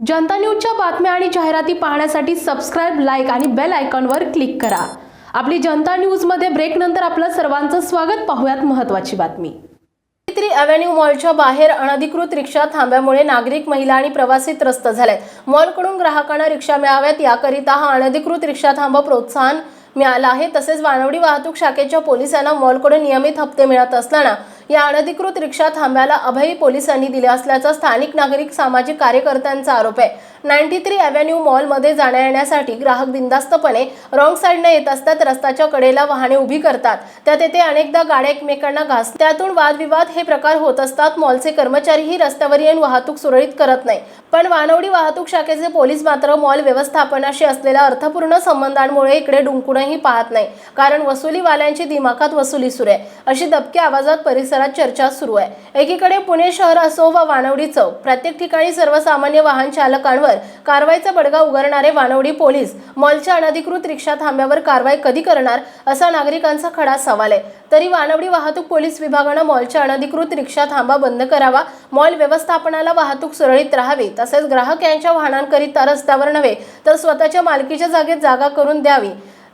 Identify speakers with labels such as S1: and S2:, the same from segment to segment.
S1: जनता न्यूजच्या बातम्या आणि जाहिराती पाहण्यासाठी सबस्क्राईब लाईक आणि बेल आयकॉनवर क्लिक करा. आपली जनता न्यूजमध्ये ब्रेक नंतर आपलं सर्वांचं स्वागत. पाहुयात महत्त्वाची बातमी. सावित्री अव्हेन्यू मॉलच्या बाहेर अनधिकृत रिक्षा थांब्यामुळे नागरिक महिला आणि प्रवासी त्रस्त झाले. मॉलकडून ग्राहकांना रिक्षा मिळाव्यात. याकरिता हा अनधिकृत रिक्षा थांबा प्रोत्साहन मिळाला आहे. तसेच वानवडी वाहतूक शाखेच्या पोलिसांना मॉलकडून नियमित हप्ते मिळत असताना या अनधिकृत रिक्षा थांब्याला अभयी पोलिसांनी दिले असल्याचा स्थानिक नागरिक सामाजिक कार्यकर्त्यांचा आरोप आहे. नाईन्टी थ्री अव्हेन्यू मॉलमध्ये जाण्या येण्यासाठी ग्राहक बिंदास्तपणे रॉंग साईडने येत असतात रस्त्याच्या कडेला वाहने उभी करतात. त्या तेथे अनेकदा गाड्या एकमेकांना घास त्यातून वादविवाद हे प्रकार होत असतात. मॉलचे कर्मचारीही रस्त्यावर येऊन वाहतूक सुरळीत करत नाही. पण वानवडी वाहतूक शाखेचे पोलीस मात्र मॉल व्यवस्थापनाशी असलेल्या अर्थपूर्ण संबंधांमुळे इकडे डुंकूनही पाहत नाही. कारण वसुलीवाल्यांची दिमाखात वसुली सुरू आहे. अशी दबक्या आवाजात परिसरात चर्चा सुरू आहे. एकीकडे पुणे शहर असो वा वानवडी चौक प्रत्येक ठिकाणी सर्वसामान्य वाहन चालकांवर कारवाईचा बडगा उगारणारे वानवडी पोलीस मॉलच्या अनधिकृत रिक्षा थांब्यावर कारवाई कधी करणार असा नागरिकांचा खडा सवाल आहे. तरी वानवडी वाहतूक पोलीस विभागानं मॉलच्या अनधिकृत रिक्षा थांबा बंद करावा मॉल व्यवस्थापनाला वाहतूक सुरळीत राहावी तसेच ग्राहक यांच्या वाहनांकरिता रस्त्यावर नव्हे तर स्वतःच्या मालकीच्या जागेत जागा करून द्यावी.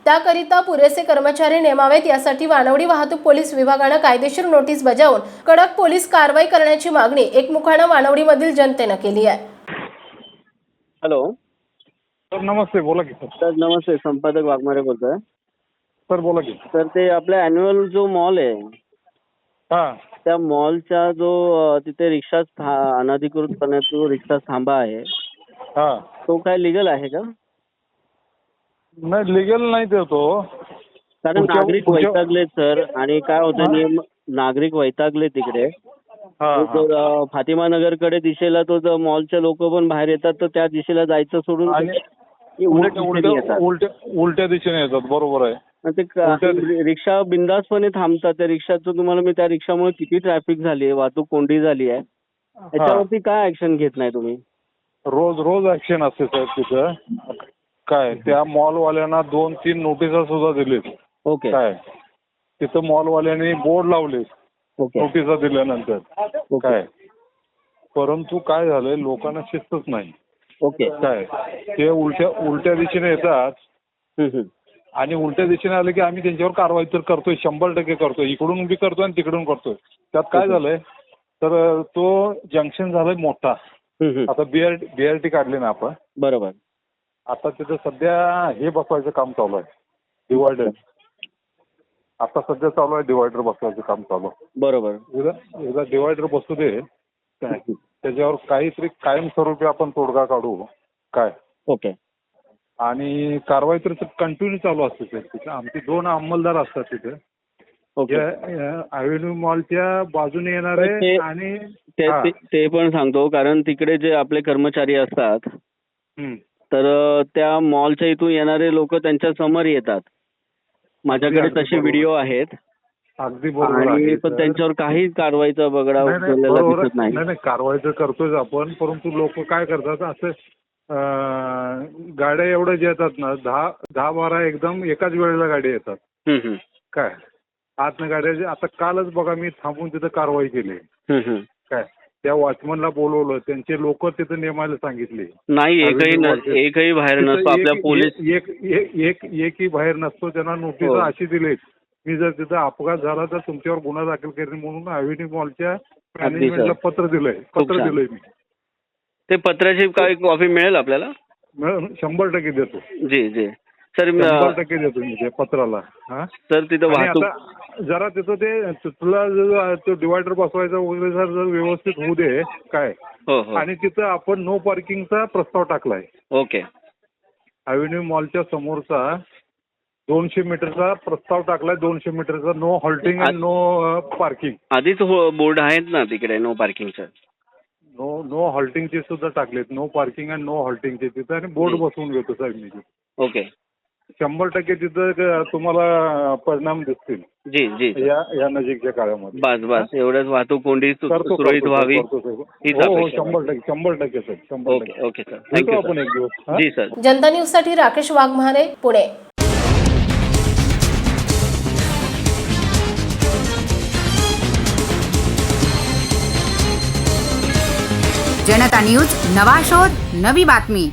S1: त्याकरिता पुरेसे कर्मचारी नेमावेत यासाठी वानवडी वाहतूक पोलीस विभागानं कायदेशीर नोटीस बजावून कडक पोलीस कारवाई करण्याची मागणी एकमुखानं वानवडीमधील जनतेनं केली आहे.
S2: हॅलो.
S3: सर नमस्ते बोला की सर.
S2: सर नमस्ते संपादक वाघमारे बोलतोय.
S3: सर बोला की.
S2: तर ते आपल्या अॅन्युअल जो मॉल आहे
S3: हां.
S2: त्या मॉलचा जो अ, तिथे रिक्षा था- अनधिकृतपणे जो रिक्षा थांबा आहे.
S3: हां.
S2: तो काय लिगल आहे का?
S3: नाही लिगल नाही ते तो.
S2: कारण
S3: पुढच्या-
S2: नागरिक
S3: पुढच्या-
S2: वैतागलेत सर आणि काय होतं? नियम नागरिक वैतागले तिकडे.
S3: हां
S2: फातिमा नगरकडे दिशेला तो जो मॉलच्या लोक पण बाहेर येतात तर त्या दिशेला जायचं सोडून
S3: आणि
S2: ते उलट
S3: उलट
S2: दिशेने
S3: उलट
S2: येतात.
S3: उलट्या उलट्या दिशेने येतात बरोबर आहे.
S2: ते क- रिक्षा बिंदासपणे थांबतात. त्या रिक्षाचं तुम्हाला मी त्या रिक्षामुळे किती ट्रॅफिक झाली आहे वाहतूक कोंडी झाली आहे.
S3: हां.
S2: याच्यावरती काय ऍक्शन घेत नाही तुम्ही?
S3: रोज रोज ऍक्शन असते साहेब तिथं. काय त्या मॉलवाल्यांना दोन तीन नोटिसा सुद्धा दिलेत.
S2: ओके.
S3: काय तिथं मॉलवाल्यांनी बोर्ड लावले
S2: ओके.
S3: नोटिसा दिल्यानंतर.
S2: ओके.
S3: काय परंतु काय झालंय लोकांना शिस्तच नाही.
S2: ओके.
S3: काय ते उलट्या उलट्या दिशेने येतात.
S2: हम्म, हम्म.
S3: आणि उलट्या दिशेने आलं की आम्ही त्यांच्यावर कारवाई तर करतोय शंभर टक्के करतोय. इकडून बी करतोय आणि तिकडून करतोय. त्यात काय. झालंय तर तो जंक्शन झालाय मोठा.
S2: हम्म, हम्म.
S3: आता बीआर बीआरटी काढली ना आपण.
S2: बरोबर.
S3: आता तिथं सध्या हे बसवायचं काम चालू आहे. डिवायडर आता सध्या चालू आहे डिवायडर बसवायचं काम चालू आहे.
S2: बरोबर.
S3: एकदा एकदा डिवायडर बसू दे. काय त्याच्यावर काहीतरी कायमस्वरूपी आपण तोडगा काढू. काय?
S2: ओके.
S3: आणि कारवाई तर कंटिन्यू चालू असते सर तिथे. आमचे दोन अंमलदार असतात तिथे.
S2: ओके.
S3: अव्हेन्यू मॉलच्या बाजूने येणारे
S2: ते-
S3: आणि
S2: ते
S3: हा.
S2: ते- ते पण सांगतो कारण तिकडे जे आपले कर्मचारी असतात
S3: हम्म.
S2: तर त्या मॉलच्या इथून येणारे लोक त्यांच्यासमोर येतात माझ्याकडे तसे. व्हिडिओ आहेत
S3: अगदी बरोबर
S2: आणि
S3: आहे,
S2: पण
S3: सर.
S2: त्यांच्यावर काही कारवाईचा बगडा
S3: नाही, नाही,
S2: उचललेला
S3: बरोबर
S2: दिसत
S3: आहे.
S2: नाही
S3: कारवाई तर करतोच आपण परंतु लोक काय करतात असे अं, गाड्या एवढ्याच येतात ना दहा दहा बारा एकदम एकाच वेळेला गाड्या येतात
S2: हम्म, हम्म.
S3: काय आतनं गाड्या आता कालच बघा मी थांबून तिथं कारवाई केली
S2: हम्म, हम्म.
S3: काय त्या वॉचमनला बोलवलं त्यांचे लोक तिथं नेमायला सांगितले.
S2: नाही एकही न- एकही बाहेर नसतो आपल्या
S3: एक-
S2: पोलीस
S3: एक एक एक एकही बाहेर नसतो त्यांना नोटीस
S2: हो.
S3: अशी दिलीत मी जर तिथं अपघात झाला तर तुमच्यावर गुन्हा दाखल करेन म्हणून अव्हेन्यू मॉलच्या मॅनेजमेंटला पत्र दिलंय. पत्र
S2: छान.
S3: दिलंय मी.
S2: ते पत्राची काय कॉपी मिळेल आपल्याला?
S3: मिळून शंभर टक्के देतो.
S2: जी जी. सर म-
S3: शंभर टक्के देतो मी पत्राला. हा?
S2: सर तिथं
S3: आणि
S2: वाहतूक
S3: आता जरा तिथं ते तुला जर तो डिवायडर बसवायचा वगैरे जर जर व्यवस्थित होऊ दे काय?
S2: हो हो.
S3: आणि तिथं आपण नो पार्किंगचा प्रस्ताव टाकलाय.
S2: ओके.
S3: अव्हेन्यू मॉलच्या समोरचा दोनशे मीटरचा प्रस्ताव टाकलाय दोनशे मीटरचा no halting and no parking
S2: आधीच बोर्ड आहेत ना तिकडे नो पार्किंगचं
S3: नो नो हॉल्टिंगचे सुद्धा टाकलेत. नो पार्किंग अँड नो हॉल्टिंगचे तिथं आणि बोर्ड. बसवून घेतो साहेब मी. तिथं.
S2: ओके.
S3: शंभर टक्के तिथं तुम्हाला परिणाम दिसतील.
S2: जी जी.
S3: या या नजीकच्या काळामध्ये.
S2: बस बस. एवढंच वाहतूक कोंडी सु-
S3: करतो
S2: सुरळीत
S3: करतो,
S2: व्हावी.
S3: करतो, करतो.
S2: हीच
S3: हो हो
S2: अपेक्षा
S3: शंभर टक्के शंभर टक्के सर. शंभर
S2: ओके
S3: टक्के.
S2: Okay sir.
S3: भेटू
S2: थँक्यू
S3: आपण
S2: सर.
S3: एक दिवस. हा?
S2: जी सर.
S1: जनता न्यूजसाठी राकेश वाघमारे पुणे.
S4: जनता न्यूज नवा शोध नवी बातमी.